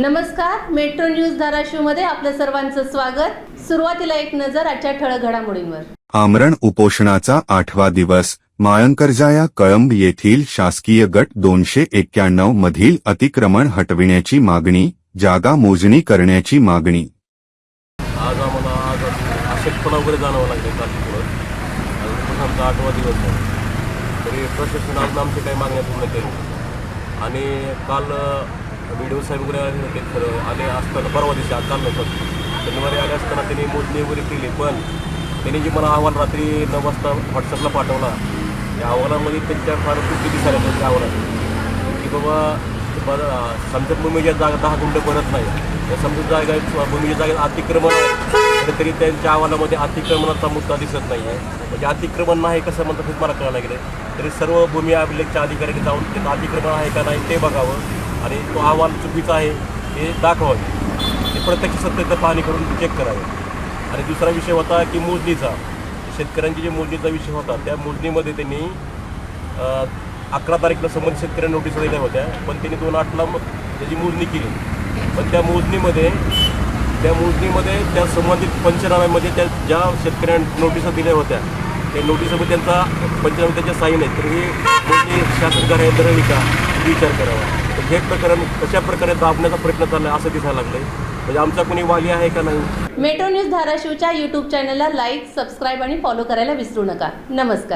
नमस्कार metro news धाराशिवमध्ये आपलं सर्वांचं स्वागत. सुरुवातीला एक नजर आजच्या ठळक घडामोडींवर. आमरण उपोषणाचा आठवा दिवस. माळंकरजाया कळंब येथील शासकीय गट दोनशे एक्क्याण्णव मधील अतिक्रमण हटविण्याची मागणी जागा मोजणी करण्याची मागणी. आज आम्हाला आज अशक्तपणा वगैरे जाणवं लागले काल पुढं आणि तसं आमचा आठवा दिवस तरी काही मागण्या पूर्ण केली आणि काल व्हिडिओ साहेब वगैरे आले होते. खरं आले असताना परवा दिवशी आज काल नव्हतं शनिवारी आले असताना त्यांनी मोजणी वगैरे केली पण त्यांनी जी मला अहवाल रात्री नऊ वाजता व्हॉट्सअपला पाठवला. त्या अहवालामध्ये त्यांच्या फार चुकी दिसायला त्या अहवालात की बाबा बरं समजत भूमीच्या जागा दहा गुंड बनत नाही. या समजत जागा भूमीच्या जागेत अतिक्रमण आहे तरी त्यांच्या अहवालामध्ये अतिक्रमणाचा मुद्दा दिसत नाही आहे म्हणजे अतिक्रमण नाही कसं म्हणतात मला कळायला गेलं तरी सर्व भूमी अभिलेखच्या अधिकाऱ्यांनी जाऊन त्याचं अतिक्रमण आहे का नाही ते बघावं. आणि तो अहवाल चुकीचा आहे हे दाखवावे. ते प्रत्यक्ष सत्याचं पाहणी करून चेक करावे. आणि दुसरा विषय होता की मोजणीचा. शेतकऱ्यांची जे मोजणीचा विषय होता त्या मोजणीमध्ये त्यांनी अकरा तारीखला संबंधित शेतकऱ्यांना नोटीस दिल्या होत्या पण त्यांनी दोन आठला त्याची मोजणी केली. पण त्या मोजणीमध्ये त्या मोजणीमध्ये त्या संबंधित पंचनाम्यामध्ये त्या ज्या शेतकऱ्यांना नोटिसा दिल्या होत्या त्या नोटिसमध्ये त्यांचा पंचनामे त्यांच्या साईन आहेत. तर ही मोजणी शासन कार्य का विचार करावा. हे प्रकरण कशा प्रकारे दाबण्याचा प्रयत्न चालला असं दिसायला लागलंय? म्हणजे आमचा कोणी वाली आहे का नाही? मेट्रो न्यूज धाराशिवच्या युट्यूब चॅनलला लाईक सबस्क्राईब आणि फॉलो करायला विसरू नका. नमस्कार.